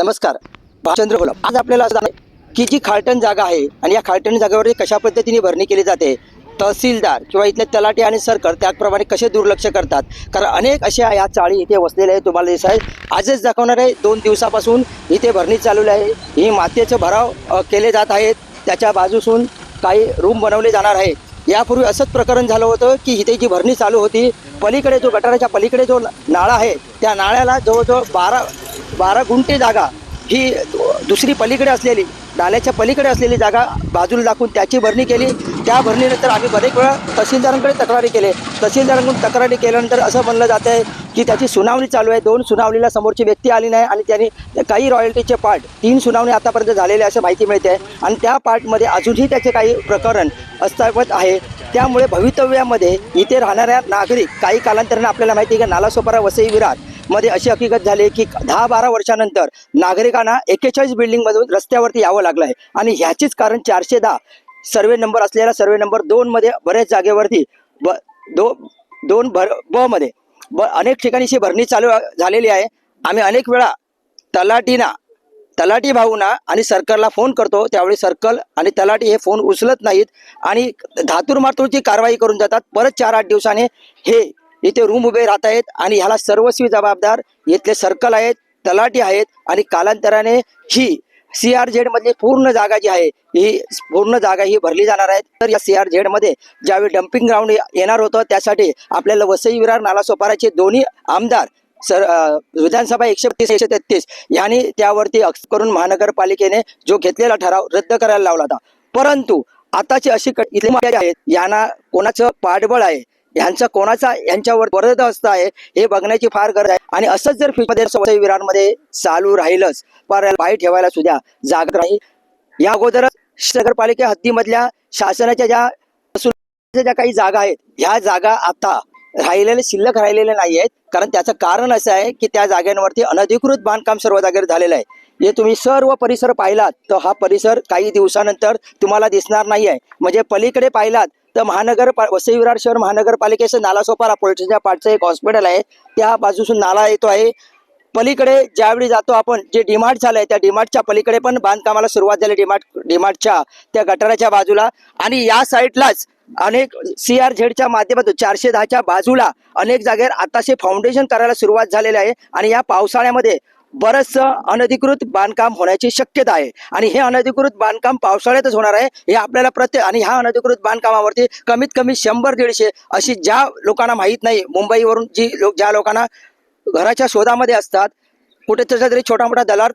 नमस्कार. चंद्र गुलाब आज आपल्याला असं आहे की जी खालटण जागा आहे आणि या खालटण जागेवरती कशा पद्धतीने भरणी केली जाते तहसीलदार किंवा इथले तलाठी आणि सरकार त्याप्रमाणे कसे दुर्लक्ष करतात? कारण अनेक अशा या चाळी इथे वसलेल्या आहेत तुम्हाला दिसत आहे आजच दाखवणार आहे दोन दिवसापासून इथे भरणी चालू आहे. ही मातेचं भराव केले जात आहेत. त्याच्या बाजूसून काही रूम बनवले जाणार आहे. यापूर्वी असंच प्रकरण झालं होतं की इथे जी भरणी चालू होती पलीकडे जो गटाराच्या पलीकडे जो नाळा आहे त्या नाळ्याला जवळजवळ बारा बारा गुंठे जागा ही दुसरी पलीकडे असलेली नाल्याच्या पलीकडे असलेली जागा बाजूला दाखवून त्याची भरणी केली. त्या भरणीनंतर आम्ही बरेच वेळा तहसीलदारांकडे तक्रारी केले. तहसीलदारांकडून तक्रारी केल्यानंतर असं म्हणलं जात आहे की त्याची सुनावणी चालू आहे. दोन सुनावणीला समोरची व्यक्ती आली नाही आणि त्यांनी काही रॉयल्टीचे पार्ट तीन सुनावणी आतापर्यंत झालेले असं माहिती मिळते. आहे आणि त्या पार्टमध्ये अजूनही त्याचे काही प्रकरण अस्तावत आहे. त्यामुळे भवितव्यामध्ये इथे राहणाऱ्या नागरिक काही कालांतराने आपल्याला माहिती आहे की नालासोपारा वसई विरार मध्ये अशी हकीकत झाली की दहा बारा वर्षानंतर नागरिकांना एकेचाळीस बिल्डिंगमधून रस्त्यावरती यावं लागलं आहे. आणि ह्याचीच कारण चारशे दहा सर्वे नंबर असलेला सर्वे नंबर दोनमध्ये बऱ्याच जागेवरती ब दो दोन भर ब मध्ये. ब अनेक ठिकाणी अशी भरणी चालू झालेली आहे. आम्ही अनेक वेळा तलाटीना तलाटी भाऊना आणि सरकारला फोन करतो. त्यावेळी सर्कल आणि तलाटी हे फोन उचलत नाहीत आणि धातूर मातूरची कारवाई करून जातात. परत चार आठ दिवसाने हे इथे रूम उभे राहत आहेत आणि ह्याला सर्वस्वी जबाबदार इथले सर्कल आहेत तलाठी आहेत आणि कालांतराने ही सी आर झेड मधली पूर्ण जागा जी आहे ही पूर्ण जागा ही भरली जाणार आहे. तर या सी आर झेडमध्ये ज्यावेळी डम्पिंग ग्राउंड येणार होतं त्यासाठी आपल्याला वसई विरार नालासोपाराचे दोन्ही आमदार सर विधानसभा एकशे तीस एकशे तेहतीस यांनी त्यावरती अक्ष करून महानगरपालिकेने जो घेतलेला ठराव रद्द करायला लावला होता. परंतु आताची अशी इथले आहेत यांना कोणाचं पाठबळ आहे? यांचा कोणाचा यांच्यावर वरदहस्त आहे हे बघण्याची फार गरज आहे. आणि असंच जर मध्ये विरारमध्ये चालू राहिलंच पर पाय ठेवायला सुद्धा जागत नाही. या अगोदरच नगरपालिका हद्दीमधल्या शासनाच्या ज्या ज्या काही जागा आहेत ह्या जागा आता राहिलेले शिल्लक राहिलेले नाही आहेत. कारण त्याचं कारण असं आहे की त्या जागांवरती अनधिकृत बांधकाम सर्व जागेवर झालेलं आहे. हे तुम्ही सर्व परिसर पाहिलात तर हा परिसर काही दिवसानंतर तुम्हाला दिसणार नाही आहे म्हणजे पलीकडे पाहिलात तर महानगर वसई विरार शहर महानगरपालिकेचं नालासोपारा पोलिसांच्या पाठचं एक हॉस्पिटल आहे. त्या बाजूसून नाला येतो आहे. पलीकडे ज्यावेळी जातो आपण जे डिमार्ट झालंय त्या डिमार्टच्या पलीकडे पण बांधकामाला सुरुवात झाली डिमार्ट डिमार्टच्या त्या गटाराच्या बाजूला. आणि या साईडलाच अनेक सी आर झेडच्या माध्यमातून चारशे दहाच्या बाजूला अनेक जागेवर आताशे फाउंडेशन करायला सुरुवात झालेली आहे. आणि या पावसाळ्यामध्ये बरंचसं अनधिकृत बांधकाम होण्याची शक्यता आहे. आणि हे अनधिकृत बांधकाम पावसाळ्यातच होणार आहे हे आपल्याला प्रत्येक आणि ह्या अनधिकृत बांधकामावरती कमीत कमी शंभर दीडशे अशी ज्या लोकांना माहीत नाही मुंबईवरून जी लोक ज्या लोकांना घराच्या शोधामध्ये असतात कुठेतरी तरी छोटा मोठा दलाल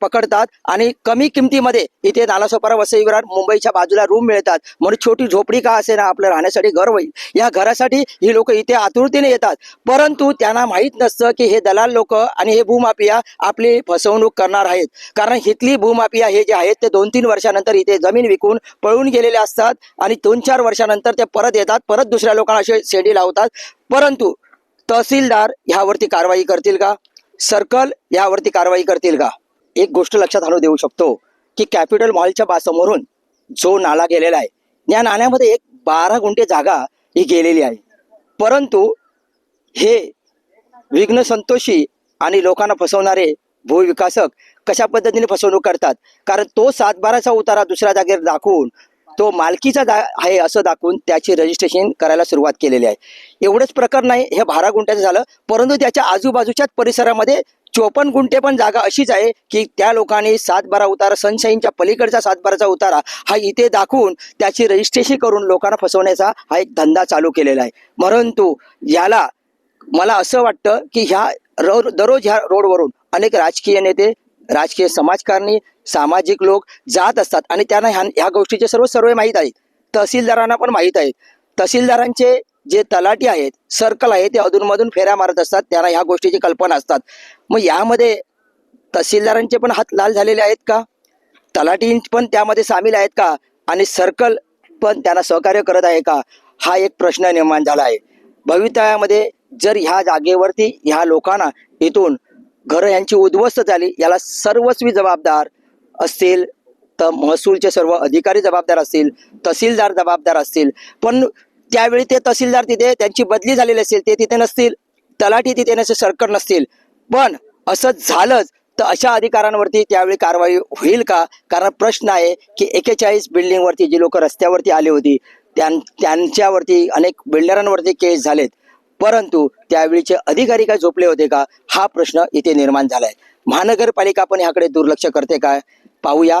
पकडतात आणि कमी किमतीमध्ये इथे नालासोपारा वसई विरार मुंबईच्या बाजूला रूम मिळतात. म्हणून छोटी झोपडी का असे ना आपलं राहण्यासाठी घर होईल? या घरासाठी ही लोक इथे आतुरतेने येतात. परंतु त्यांना माहीत नसतं की हे दलाल लोक आणि हे भूमाफिया आपली फसवणूक करणार आहेत. कारण इथली भूमाफिया हे जे आहेत ते दोन तीन वर्षानंतर इथे जमीन विकून पळून गेलेले असतात आणि दोन चार वर्षानंतर ते परत येतात परत दुसऱ्या लोकांना असे शेडी लावतात. परंतु तहसीलदार ह्यावरती कारवाई करतील का? सर्कल यावरती कारवाई करतील का? एक गोष्ट लक्षात आणू देऊ शकतो की कॅपिटल मॉलच्या बासमोरून जो नाला गेलेला आहे या नाल्यामध्ये एक बारा गुंठे जागा ही गेलेली आहे. परंतु हे विघ्न संतोषी आणि लोकांना फसवणारे भूविकासक कशा पद्धतीने फसवणूक करतात? कारण तो सातबाराचा उतारा दुसऱ्या जागेवर दाखवून तो मालकीचा दा आहे असं दाखवून त्याची रजिस्ट्रेशन करायला सुरुवात केलेली आहे. एवढंच प्रकरण नाही हे बारा गुंठ्याचं झालं परंतु त्याच्या आजूबाजूच्याच परिसरामध्ये चोपन्न गुंठे पण जागा अशीच आहे की त्या लोकांनी सातबारा उतारा सनशाईनच्या पलीकडचा सातबाराचा उतारा हा इथे दाखवून त्याची रजिस्ट्रेशन करून लोकांना फसवण्याचा हा एक धंदा चालू केलेला आहे. परंतु याला मला असं वाटतं की ह्या रो दररोज ह्या रोडवरून अनेक राजकीय नेते राजकीय समाजकारणी सामाजिक लोक जात असतात आणि त्यांना ह्या ह्या गोष्टीचे सर्व सर्व माहीत आहेत. तहसीलदारांना पण माहीत आहेत तहसीलदारांचे जे तलाटी आहेत सर्कल आहे ते अधूनमधून फेऱ्या मारत असतात त्यांना ह्या गोष्टीची कल्पना असतात. मग यामध्ये तहसीलदारांचे पण हात लाल झालेले आहेत का? तलाटी पण त्यामध्ये सामील आहेत का? आणि सर्कल पण त्यांना सहकार्य करत आहे का? हा एक प्रश्न निर्माण झाला आहे. भवितव्यामध्ये जर ह्या जागेवरती ह्या लोकांना इथून घरं यांची उद्ध्वस्त झाली याला सर्वस्वी जबाबदार असतील तर महसूलचे सर्व अधिकारी जबाबदार असतील तहसीलदार जबाबदार असतील. पण त्यावेळी ते तहसीलदार तिथे त्यांची बदली झालेली असेल ते तिथे नसतील तलाठी तिथे नसेल सरकार नसतील. पण असं झालंच तर अशा अधिकाऱ्यांवरती त्यावेळी कारवाई होईल का? कारण प्रश्न आहे की एकेचाळीस बिल्डिंगवरती जी लोक रस्त्यावरती आली होती त्यां त्यांच्यावरती अनेक बिल्डरांवरती केस झालेत. परंतु त्यावेळीचे अधिकारी काय झोपले होते का? हा प्रश्न इथे निर्माण झालाय. महानगरपालिका पण ह्याकडे दुर्लक्ष करते काय पाहूया.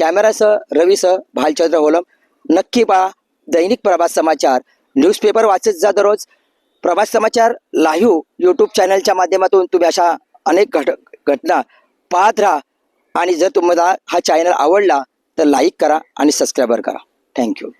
कॅमेरासह रवीसह भालचंद्र होलम नक्की पहा दैनिक प्रभात समाचार. न्यूजपेपर वाचत जा दररोज. प्रभात समाचार लाईव्ह यूट्यूब चॅनलच्या माध्यमातून तुम्ही अशा अनेक घट घटना पाहत राहा. आणि जर तुम्हाला हा चॅनल आवडला तर लाईक करा आणि सबस्क्राईबर करा. थँक्यू